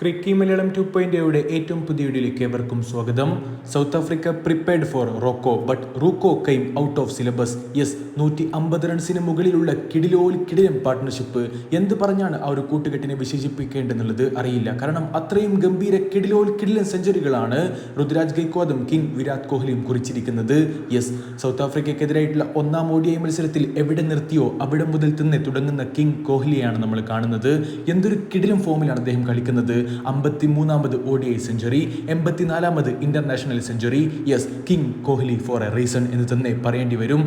ക്രിക്കി Malayalam two point എയുടെ ഏറ്റവും പുതിയ വീഡിയോയിലേക്ക് ഏവർക്കും സ്വാഗതം. South Africa prepared for Roko but Ruko came out of syllabus yes നൂറ്റി അമ്പത് റൺസിന് മുകളിലുള്ള കിടിലോൽ കിടിലം പാർട്ട്ണർഷിപ്പ് എന്ത് പറഞ്ഞാണ് ആ ഒരു കൂട്ടുകെട്ടിനെ വിശേഷിപ്പിക്കേണ്ടെന്നുള്ളത് അറിയില്ല. കാരണം അത്രയും ഗംഭീര കിടിലോൽ കിടിലൻ സെഞ്ചുറികളാണ് ഋതുരാജ് ഗൈക്വാദും കിങ് വിരാട് കോഹ്ലിയും കുറിച്ചിരിക്കുന്നത്. യെസ് സൗത്ത് ആഫ്രിക്കയ്ക്കെതിരായിട്ടുള്ള ഒന്നാം ഓഡിഐ മത്സരത്തിൽ എവിടെ നിർത്തിയോ അവിടെ മുതൽ തന്നെ തുടങ്ങുന്ന കിങ് കോഹ്ലിയാണ് നമ്മൾ കാണുന്നത്. എന്തൊരു കിടിലം ഫോമിലാണ് അദ്ദേഹം കളിക്കുന്നത്. അമ്പത്തി മൂന്നാമത് O D I century എൺപത്തിനാലാമത് international century. Yes king Kohli for a reason എന്ന് തന്നെ പറയേണ്ടി വരും.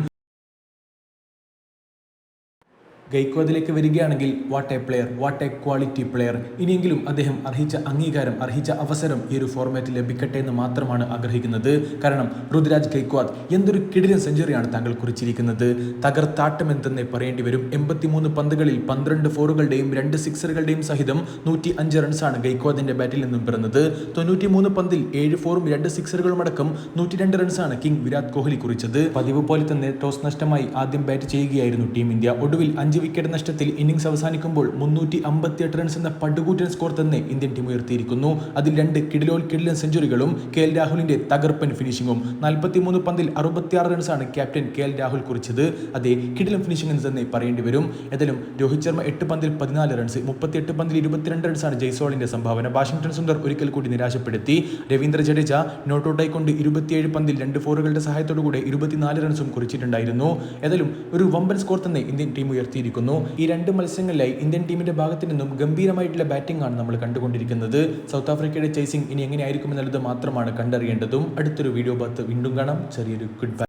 ഗൈക്വാദിലേക്ക് വരികയാണെങ്കിൽ what a player what a quality player ഇനിയെങ്കിലും അദ്ദേഹം അർഹിച്ച അംഗീകാരം അർഹിച്ച അവസരം ഈ ഒരു ഫോർമാറ്റിൽ ലഭിക്കട്ടെ എന്ന് മാത്രമാണ് ആഗ്രഹിക്കുന്നത്. കാരണം ഋതുരാജ് ഗൈക്വാദ് എന്തൊരു കിടിലൻ സെഞ്ചുറിയാണ് താങ്കൾ കുറിച്ചിരിക്കുന്നത്. തകർത്താട്ടം എന്ന് തന്നെ പറയേണ്ടി വരും. എൺപത്തിമൂന്ന് പന്തുകളിൽ പന്ത്രണ്ട് ഫോറുകളുടെയും രണ്ട് സിക്സറുകളുടെയും സഹിതം നൂറ്റി അഞ്ച് റൺസാണ് ഗൈക്വാദിന്റെ ബാറ്റിൽ നിന്നും പിറന്നത്. തൊണ്ണൂറ്റി മൂന്ന് പന്തിൽ ഏഴ് ഫോറും രണ്ട് സിക്സറുകളും അടക്കം നൂറ്റി രണ്ട് റൺസാണ് കിങ് വിരാട് കോഹ്ലി കുറിച്ചത്. പതിവ് പോലെ തന്നെ ടോസ് നഷ്ടമായി ആദ്യം ബാറ്റ് ചെയ്യുകയായിരുന്നു ടീം ഇന്ത്യ. ഒടുവിൽ അഞ്ച് വിക്കറ്റ് നഷ്ടത്തിൽ ഇന്നിംഗ്സ് അവസാനിക്കുമ്പോൾ മുന്നൂറ്റി അമ്പത്തിയെട്ട് റൺസ് എന്ന പടുകൂറ്റൻ സ്കോർ തന്നെ ഇന്ത്യൻ ടീം ഉയർത്തിയിരിക്കുന്നു. അതിൽ രണ്ട് കിടിലോൽ കിടിലൻ സെഞ്ചുറികളും കെ എൽ രാഹുലിന്റെ തകർപ്പൻ ഫിനിഷിംഗും നാൽപ്പത്തിമൂന്ന് പന്തിൽ അറുപത്തിയാറ് റൺസാണ് ക്യാപ്റ്റൻ കെ എൽ രാഹുൽ കുറിച്ചത്. അതേ കിടിലൻ ഫിനിഷിംഗ് എന്ന് തന്നെ പറയേണ്ടി വരും. ഏതായാലും രോഹിത് ശർമ്മ എട്ട് പന്തിൽ പതിനാല് റൺസ് മുപ്പത്തിയെട്ട് പന്തിൽ ഇരുപത്തിരണ്ട് റൺസാണ് ജയ്സോളിന്റെ സംഭാവന. വാഷിംഗ്ടൺ സുന്ദർ ഒരിക്കൽ കൂടി നിരാശപ്പെടുത്തി. രവീന്ദ്ര ജഡേജ നോട്ട് കൊണ്ട് ഇരുപത്തിയേഴ് പന്തിൽ രണ്ട് ഫോറുകളുടെ സഹായത്തോടുകൂടെ ഇരുപത്തിനാല് റൺസും കുറിച്ചിട്ടുണ്ടായിരുന്നു. ഏതായാലും ഒരു വമ്പൻ സ്കോർ തന്നെ ഇന്ത്യൻ ടീം ഉയർത്തിയിരിക്കുന്നു. ഈ രണ്ട് മത്സരങ്ങളിലായി ഇന്ത്യൻ ടീമിന്റെ ഭാഗത്തു നിന്നും ഗംഭീരമായിട്ടുള്ള ബാറ്റിംഗ് ആണ് നമ്മൾ കണ്ടുകൊണ്ടിരിക്കുന്നത്. സൗത്ത് ആഫ്രിക്കയുടെ ചേസിംഗ് ഇനി എങ്ങനെയായിരിക്കും എന്നുള്ളത് മാത്രമാണ് കണ്ടറിയേണ്ടതും. അടുത്തൊരു വീഡിയോ ഭാഗത്ത് വീണ്ടും കാണാം. ചെറിയൊരു ഗുഡ് ബൈ